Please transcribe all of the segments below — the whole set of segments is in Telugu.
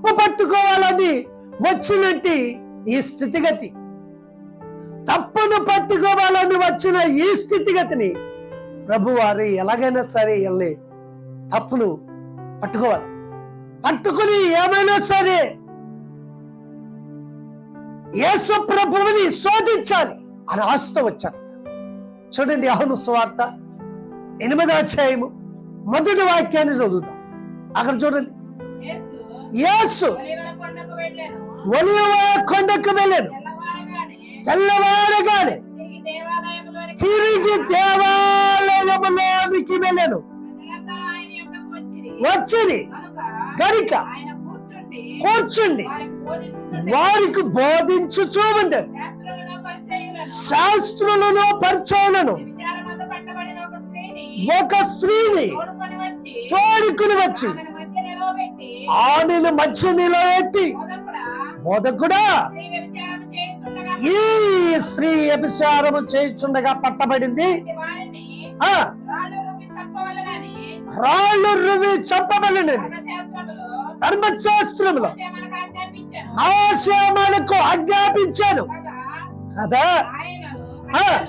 తప్పు పట్టుకోవాలని వచ్చినట్టు ఈ స్థితిగతి. తప్పును పట్టుకోవాలని వచ్చిన ఈ స్థితిగతిని ప్రభువారి ఎలాగైనా సరే వెళ్ళి తప్పును పట్టుకోవాలి. పట్టుకుని ఏమైనా సరే యేసు ప్రభువుని శోధించాలి అని ఆశతో వచ్చారు. చూడండి అహను స్వార్త ఎనిమిదో అధ్యాయము మొదటి వాక్యాన్ని చదువుతాం అక్కడ చూడండి. యేసు. ఒలివ కొండకు వెళ్ళాను. తెల్లవారగానే తిరిగి దేవాలయములోనికి వెళ్ళాను. వచ్చింది గరిక. కూర్చుండి. వారికి. బోధించుచూ ఉండేది శాస్త్రులను పరిచయులను. ఒక స్త్రీని తోడుకొని వచ్చి ఆడిని మధ్య నిలబెట్టి బోధకుడా, స్త్రీ వ్యభిచారం ఈ స్త్రీ వ్యభిచారము చేయుచుండగా పట్టబడింది. ఆ రాళ్ళు రువి చంపబడినది. ధర్మశాస్త్రంలో ధర్మశాస్త్రములో ఆజ్ఞాపించాను. కదా? ఆ.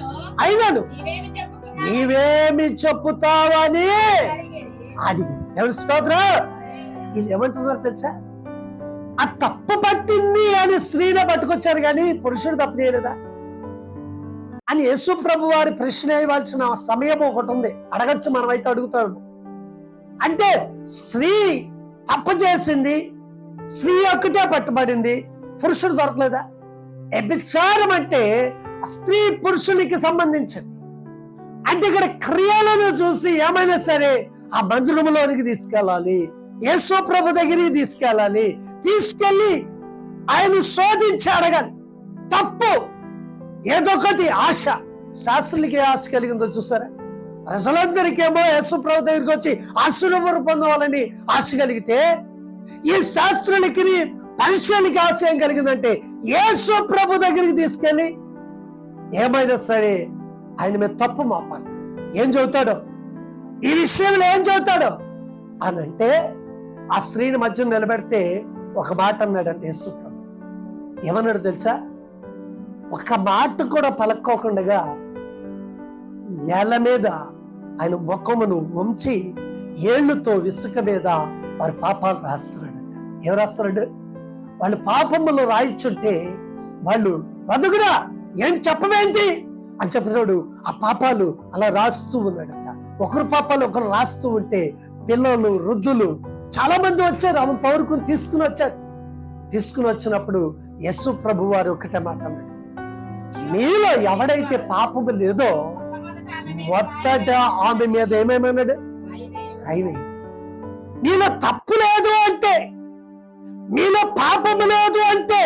అయినను. నీవేమి చెప్పుతావని అడిగి ఎవరు స్తోత్రం. వీళ్ళు ఏమంటున్నారు తెలుసా? ఆ తప్పు పట్టింది అని స్త్రీనే పట్టుకొచ్చారు కానీ పురుషుడు తప్పు చేయలేదా? అని యేసు ప్రభు వారి ప్రశ్న ఇవ్వాల్సిన సమయం ఒకటి ఉంది. అడగచ్చు మనమైతే అడుగుతాడు అంటే స్త్రీ తప్పు చేసింది స్త్రీ ఒక్కటే పట్టుబడింది పురుషుడు దొరకలేదా? వ్యభిచారం అంటే స్త్రీ పురుషునికి సంబంధించింది. అంటే ఇక్కడ క్రియలను చూసి ఏమైనా సరే ఆ మందిరంలోనికి తీసుకెళ్ళాలి. యేసు ప్రభు దగ్గరికి తీసుకెళ్ళాలి. తీసుకెళ్ళి ఆయన శోధించి అడగాలి తప్పు ఏదొకటి ఆశ. శాస్త్రులకి ఏ ఆశ కలిగిందో చూసారా? ప్రజలందరికేమో యేసు ప్రభు దగ్గరికి వచ్చి ఆశీర్వరు పొందవాలని ఆశ కలిగితే ఈ శాస్త్రులకి పరిచయానికి ఆశయం కలిగిందంటే యేసు ప్రభు దగ్గరికి తీసుకెళ్ళి ఏమైనా సరే ఆయన మీద తప్పు మాపాలి. ఏం చదువుతాడో? ఈ విషయంలో ఏం చదువుతాడో? అని అంటే ఆ స్త్రీని మధ్య నిలబెడితే ఒక మాట అన్నాడంటే యేసుప్రభు. ఏమన్నాడు తెలుసా? ఒక మాట కూడా పలక్కోకుండా నేల మీద ఆయన ముఖమును వంచి ఏళ్ళుతో విసుక మీద వారి పాపాలు రాస్తున్నాడంట. ఏం రాస్తున్నాడు? వాళ్ళు పాపములు రాయిచుంటే వాళ్ళు బతుకురా ఏంటి చెప్పమేంటి అని చెప్తున్నాడు. ఆ పాపాలు అలా రాస్తూ ఉన్నాడట. ఒకరు పాపాలు ఒకరు రాస్తూ ఉంటే పిల్లలు వృద్ధులు చాలా మంది వచ్చారు. ఆమె పౌరుకుని తీసుకుని వచ్చారు. తీసుకుని వచ్చినప్పుడు యస్సు ప్రభు వారు ఒకటే మాట అన్నాడు. మీలో ఎవడైతే పాపము లేదో మొదట ఆమె మీద ఏమేమన్నాడు? అయినాయి నీలో తప్పు లేదు అంటే నీలో పాపము లేదు అంటే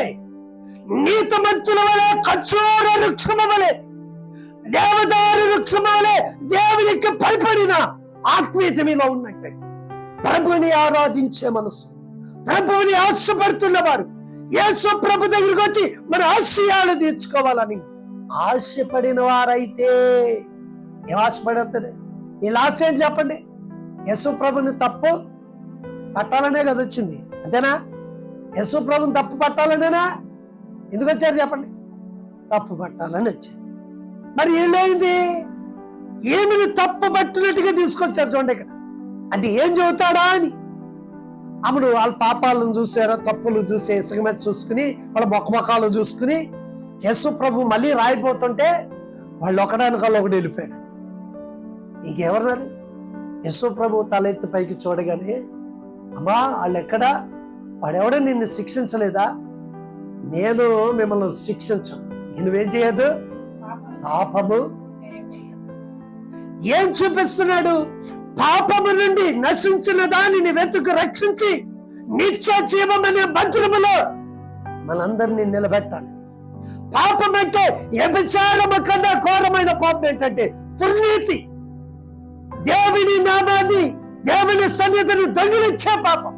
నీత మంచుల వలె ఖర్చూర వృక్షము వలె దేవదారు వృక్షము వలె దేవునికి భయపడిన ఆత్మీయత మీలో ఉన్నట్టు ప్రభుని ఆరాధించే మనసు. ప్రభువుని ఆశపడుతున్న వారు యేసు ప్రభు దగ్గరికి వచ్చి మన ఆశయాలు తీర్చుకోవాలని. ఆశపడిన వారైతే ఏం ఆశపడతారు వీళ్ళు ఆశ ఏంటి చెప్పండి? యేసు ప్రభుని తప్పు పట్టాలనే కదా వచ్చింది. అంతేనా? యేసు ప్రభుని తప్పు పట్టాలనేనా? ఎందుకు వచ్చారు చెప్పండి? తప్పు పట్టాలని వచ్చారు. మరి వీళ్ళేంది ఏమిని తప్పు పట్టినట్టుగా తీసుకొచ్చారు చూడండి ఇక్కడ. అంటే ఏం చెబుతాడా అని. అప్పుడు వాళ్ళ పాపాలను చూసారా తప్పులు చూసి ఇసుక మీద చూసుకుని వాళ్ళ మొక్కమొక్కలు చూసుకుని యశు ప్రభు మళ్ళీ రాయిపోతుంటే వాళ్ళు ఒకడానికల్లా ఒకటి వెళ్ళిపోయాడు ఇంకెవరున్నారు? యశు ప్రభు తలెత్తి పైకి చూడగానే అమ్మా వాళ్ళు ఎక్కడా? వాడెవడో? నిన్ను శిక్షించలేదా? నేను మిమ్మల్ని శిక్షించను. నువ్వేం చేయదు పాపము చేయొద్దు. ఏం చూపిస్తున్నాడు? పాపము నుండి నశించిన దానిని వెతుకు రక్షించి నిత్య జీవమనే భద్రములో మనందరినీ నిలబెట్టాలి. పాపం అంటే వ్యభిచారము కన్నా ఘోరమైన పాపం ఏంటంటే దుర్నీతి. దేవుని నామాన్ని దేవుని సన్నిధిని దొంగిలించే పాపం.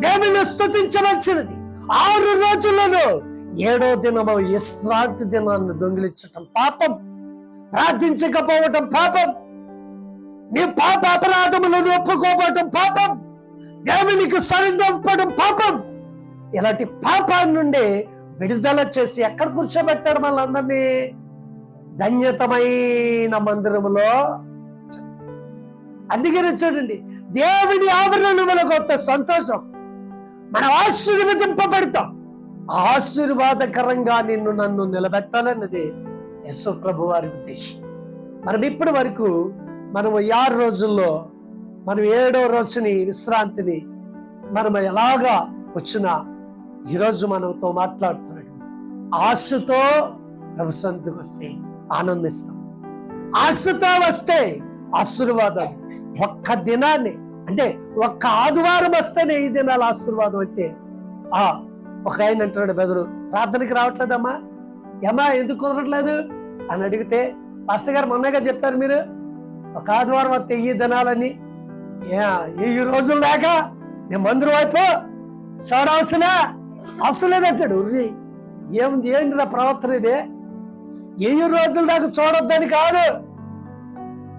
దేవుని స్థుతించవలసినది ఆరు రోజులలో ఏడో దినము విశ్రాంతి దినాన్ని దొంగిలించటం పాపం. ప్రార్థించకపోవటం పాపం. నీ పాప అపరాధములను ఒప్పుకోవటం పాపం. దేవునికి సరిదొప్పడం పాపం. ఇలాంటి పాపాన్ని నుండి విడుదల చేసి ఎక్కడ కూర్చోబెట్టాడు మనందరినీ? ధన్యతమైన మందిరములో అందుకని చూడండి దేవుని ఆవరణముల కొత్త సంతోషం. మనం ఆశీర్వదింపబడతాం. ఆశీర్వాదకరంగా నిన్ను నన్ను నిలబెట్టాలన్నది యశు ప్రభు వారి ఉద్దేశం. మనం ఇప్పటి వరకు మనము ఈ ఆరు రోజుల్లో మనం ఏడో రోజుని విశ్రాంతిని మనం ఎలాగా వచ్చినా ఈరోజు మనతో మాట్లాడుతున్నాడు. ఆశతో ప్రభు వస్తే ఆనందిస్తాం. ఆశతో వస్తే ఆశీర్వాదం ఒక్క దినాన్ని అంటే ఒక్క ఆదివారం వస్తేనే ఈ దినాల ఆశీర్వాదం అంటే ఆ ఒక ఆయన అంటున్నాడు బెదరు ప్రార్థనకి రావట్లేదమ్మా. ఏమా ఎందుకు కుదరట్లేదు? అని అడిగితే పాస్టర్ గారు మొన్నగా చెప్పారు మీరు. ఒక ఆదివారం వస్తే ఈ దినాలని ఈ రోజులు దాకా నేను మందిరం వైపు చూడవలసిన అవసరం లేదంటాడు. ఉర్రి ఏం ఏంటి ప్రవర్తన ఇదే? ఏ రోజుల దాకా చూడొద్దని కాదు.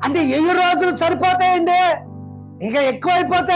అంటే ఏ రోజులు సరిపోతాయండి? ఇంకా ఎక్కువ అయిపోతాయి